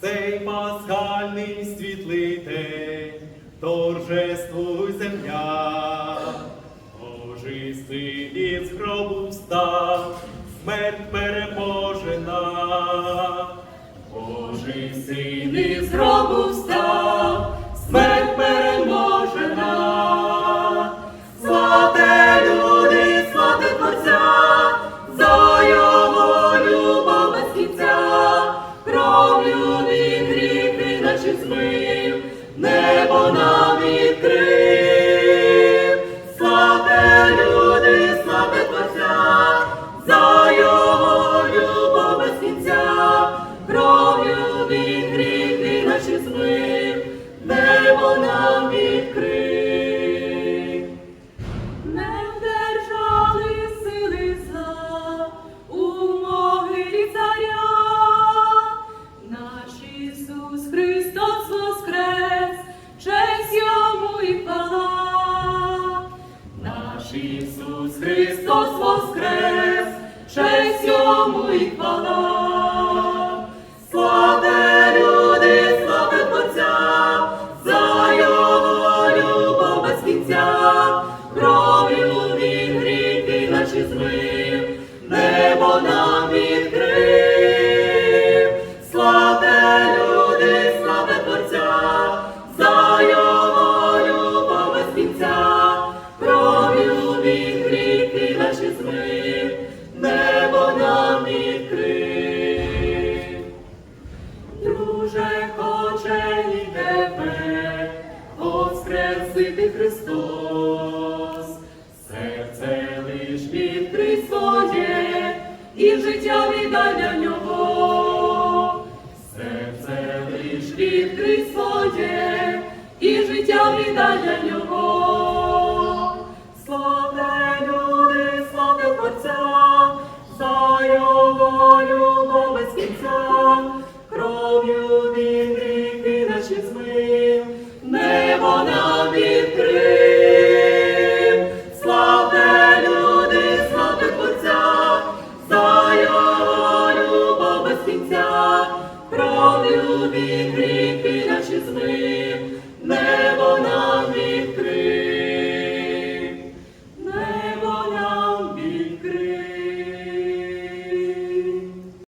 цей пасхальний світлий день, торжествуй земля. Божий син із гробу встав, смерть переможена. Божий син із гробу встав, наші змив, небо нам Наш Ісус Христос воскрес, честь йому і хвала. Славе люди, славе Отця, за його любов без кінця, Христос, серце лиш відкрий своє, і життя віддай для нього, серце лиш відкрий своє, і життя віддай для нього, славне люди, славне Отця, за його без кінця, кров'ю він гріхи наші змив. любі, кріпі наші зли.